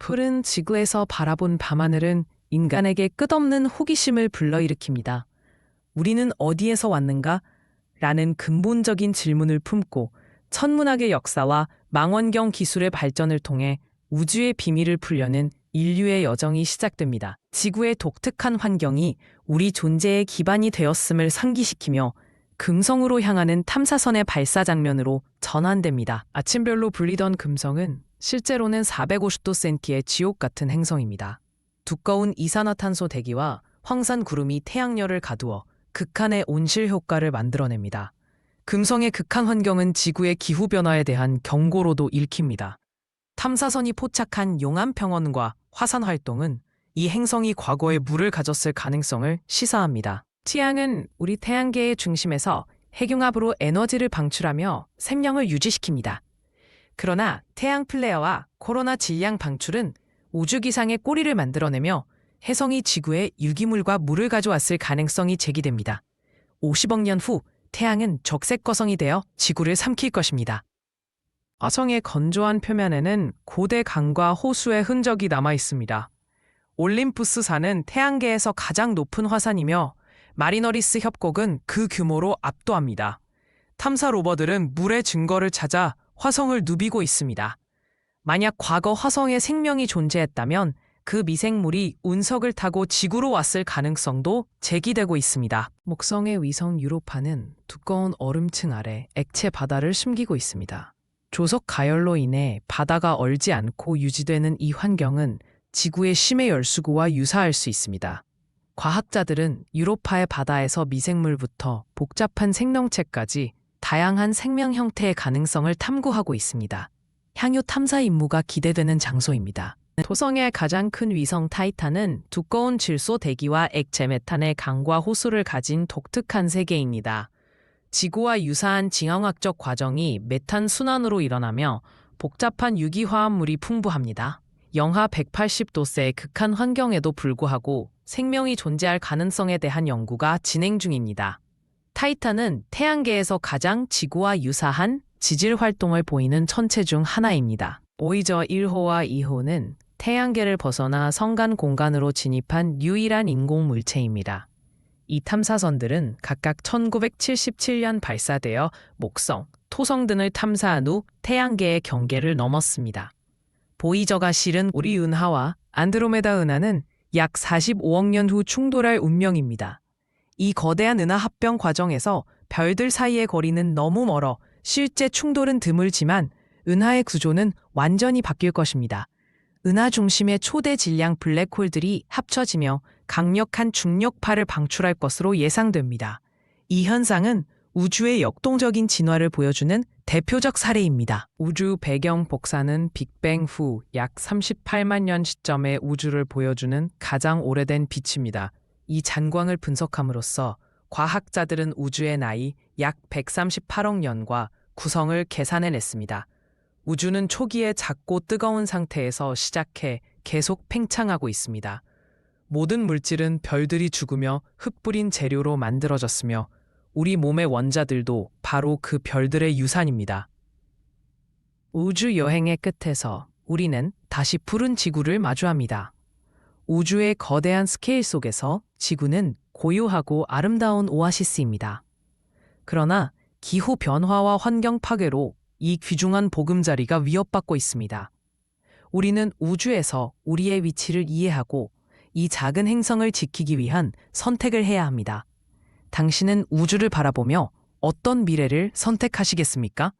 푸른 지구에서 바라본 밤하늘은 인간에게 끝없는 호기심을 불러일으킵니다. 우리는 어디에서 왔는가? 라는 근본적인 질문을 품고 천문학의 역사와 망원경 기술의 발전을 통해 우주의 비밀을 풀려는 인류의 여정이 시작됩니다. 지구의 독특한 환경이 우리 존재의 기반이 되었음을 상기시키며 금성으로 향하는 탐사선의 발사 장면으로 전환됩니다. 아침별로 불리던 금성은 실제로는 450도 센티의 지옥 같은 행성입니다. 두꺼운 이산화탄소 대기와 황산 구름이 태양열을 가두어 극한의 온실 효과를 만들어냅니다. 금성의 극한 환경은 지구의 기후 변화에 대한 경고로도 읽힙니다. 탐사선이 포착한 용암 평원과 화산 활동은 이 행성이 과거에 물을 가졌을 가능성을 시사합니다. 태양은 우리 태양계의 중심에서 핵융합으로 에너지를 방출하며 생명을 유지시킵니다. 그러나 태양 플레어와 코로나 질량 방출은 우주 기상의 꼬리를 만들어내며 혜성이 지구에 유기물과 물을 가져왔을 가능성이 제기됩니다. 50억 년 후 태양은 적색 거성이 되어 지구를 삼킬 것입니다. 화성의 건조한 표면에는 고대 강과 호수의 흔적이 남아 있습니다. 올림푸스 산은 태양계에서 가장 높은 화산이며 마리너리스 협곡은 그 규모로 압도합니다. 탐사 로버들은 물의 증거를 찾아 화성을 누비고 있습니다. 만약 과거 화성에 생명이 존재했다면 그 미생물이 운석을 타고 지구로 왔을 가능성도 제기되고 있습니다. 목성의 위성 유로파는 두꺼운 얼음층 아래 액체 바다를 숨기고 있습니다. 조석 가열로 인해 바다가 얼지 않고 유지되는 이 환경은 지구의 심해 열수구와 유사할 수 있습니다. 과학자들은 유로파의 바다에서 미생물부터 복잡한 생명체까지 다양한 생명 형태의 가능성을 탐구하고 있습니다. 향유 탐사 임무가 기대되는 장소입니다. 토성의 가장 큰 위성 타이탄은 두꺼운 질소 대기와 액체 메탄의 강과 호수를 가진 독특한 세계입니다. 지구와 유사한 징형학적 과정이 메탄 순환으로 일어나며 복잡한 유기화합물이 풍부합니다. 영하 180도세의 극한 환경에도 불구하고 생명이 존재할 가능성에 대한 연구가 진행 중입니다. 타이탄은 태양계에서 가장 지구와 유사한 지질 활동을 보이는 천체 중 하나입니다. 보이저 1호와 2호는 태양계를 벗어나 성간 공간으로 진입한 유일한 인공 물체입니다. 이 탐사선들은 각각 1977년 발사되어 목성, 토성 등을 탐사한 후 태양계의 경계를 넘었습니다. 보이저가 실은 우리 은하와 안드로메다 은하는 약 45억 년 후 충돌할 운명입니다. 이 거대한 은하 합병 과정에서 별들 사이의 거리는 너무 멀어 실제 충돌은 드물지만 은하의 구조는 완전히 바뀔 것입니다. 은하 중심의 초대 질량 블랙홀들이 합쳐지며 강력한 중력파를 방출할 것으로 예상됩니다. 이 현상은 우주의 역동적인 진화를 보여주는 대표적 사례입니다. 우주 배경 복사는 빅뱅 후 약 38만 년 시점의 우주를 보여주는 가장 오래된 빛입니다. 이 잔광을 분석함으로써 과학자들은 우주의 나이 약 138억 년과 구성을 계산해냈습니다. 우주는 초기에 작고 뜨거운 상태에서 시작해 계속 팽창하고 있습니다. 모든 물질은 별들이 죽으며 흩뿌린 재료로 만들어졌으며 우리 몸의 원자들도 바로 그 별들의 유산입니다. 우주 여행의 끝에서 우리는 다시 푸른 지구를 마주합니다. 우주의 거대한 스케일 속에서 지구는 고요하고 아름다운 오아시스입니다. 그러나 기후 변화와 환경 파괴로 이 귀중한 보금자리가 위협받고 있습니다. 우리는 우주에서 우리의 위치를 이해하고 이 작은 행성을 지키기 위한 선택을 해야 합니다. 당신은 우주를 바라보며 어떤 미래를 선택하시겠습니까?